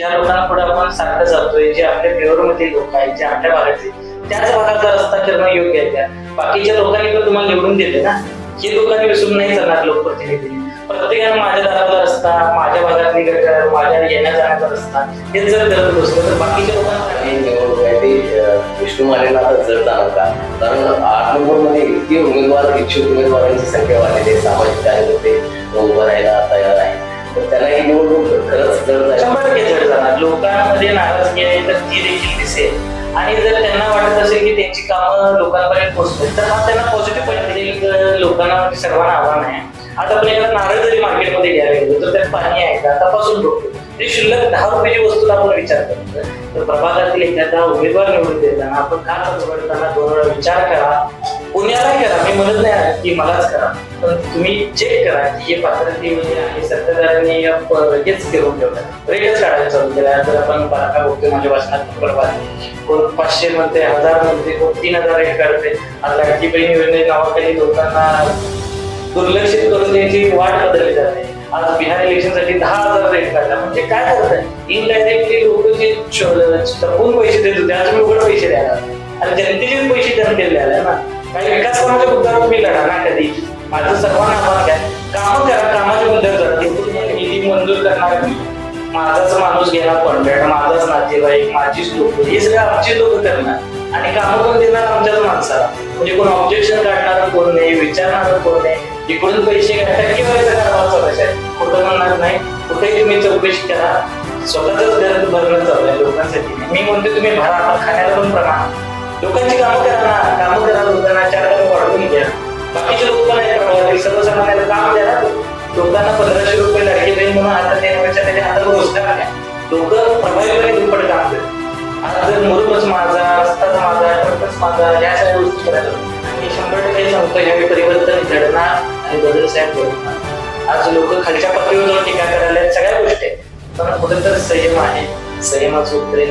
ज्या लोकांना पुढे आपण सारखं जातोय जे आपल्या फेवर मधील लोक आहेत जे आपल्या भागातले त्याच भागाचा रस्ता करणं योग्य आहे त्या. बाकीच्या लोकांनी पण तुम्हाला निवडून दिले ना. हे लोकांनी विसरून नाही चालणार लोकप्रतिनिधी प्रत्येकाने माझ्या दाराचा रस्ता माझ्या भागातली गटर माझ्या येण्या जाण्याचा रस्ता हे जर करत बसलो तर बाकीच्या लोकांना विष्णू मानेला आता जर जाणवता कारण आठ नंबरमध्ये इतके उमेदवार इच्छुक उमेदवारांची संख्या वाढलेली आहे सामाजिक कार्यकर्ते. लोकांमध्ये नाराजगी आहे तर ती देखील दिसेल. आणि जर त्यांना वाटत असेल की त्यांची कामं लोकांपर्यंत पोहोचतील तर हा त्यांना पॉझिटिव्ह पॉईंट लोकांना सर्वांना आव्हान आहे. आता आपण एखादा नारळ जरी मार्केटमध्ये घ्यायला गेलो तर त्यात पाणी आहे का? तपासून बघतो. ते शिल्लक दहा रुपयाची वस्तूला आपण विचार करतो. तर प्रभागातील एखादा उमेदवार निवडून देताना आपण का निवडताना दोन वेळा विचार करा. पुण्याला करा. मी म्हणत नाही की मलाच करा. पण तुम्ही चेक करा की हे पात्रतेमध्ये आहे सत्ताधाऱ्यांनी लगेच घेऊन ठेवलं रेटच काढायला चालू केला. जर आपण बारका बघतोय म्हणजे वाचनात नंबर कोण पाचशे म्हणते हजार म्हणते कोण तीन हजार रेट काढते आता लाडकी बहीण योजने नावाखाली लोकांना दुर्लक्षित करून त्यांची वाट बदलली जाते. आज बिहार इलेक्शनसाठी दहा हजार रेट काढला. म्हणजे काय करत इनडायरेक्टली लोक जे टपून पैसे देत होते आज उघड पैसे द्यायला आणि जनतेचेच पैसे जनतेला द्यायला ना. काही विकास कामाच्या मुद्द्यावर तुम्ही लढा ना कधी माझं सर्वांना आव्हान काय कामं करा कामाच्या मुद्द्यावर करते तिकडून निधी मंजूर करणार मी माझाच माणूस घेणार कॉन्ट्रॅक्ट माझाच नातेवाईक माझीच लोक हे सगळं आमची लोक करणार. आणि कामं पण देणार आमच्याच माणसाला. म्हणजे कोण ऑब्जेक्शन काढणार कोण नाही विचारणार कोण नाही. इकडून पैसे टक्केवारीचा कारभार चालायचा आहे कुठं म्हणणार नाही. कुठेही तुम्ही चौकशी करा. स्वतःच घर भरणं चालू आहे लोकांसाठी. मी म्हणतो तुम्ही भरा खाण्याला पण प्रमाण. लोकांची कामं करा ना. कामं करा लोकांना चार लोकांना पंधराशे रुपये लाडकी बहीण म्हणून हातात देण्यापेक्षा त्याच्या हातात रोजगार द्या लोक प्रभावीपणे दुप्पट काम करतात आता जर मुरुमच माझा रस्ताच माझा ट्रकच माझा या सगळ्या गोष्टी करायला मी शंभर टक्के सांगतो यावेळी परिवर्तन घडणार आणि बदल साहेब घडणार. आज लोक खालच्या पातळीवर जाऊन टीका करायला सगळ्या गोष्टी आहेत. पण कुठं तर संयम आहे. संयमाचं उत्तरे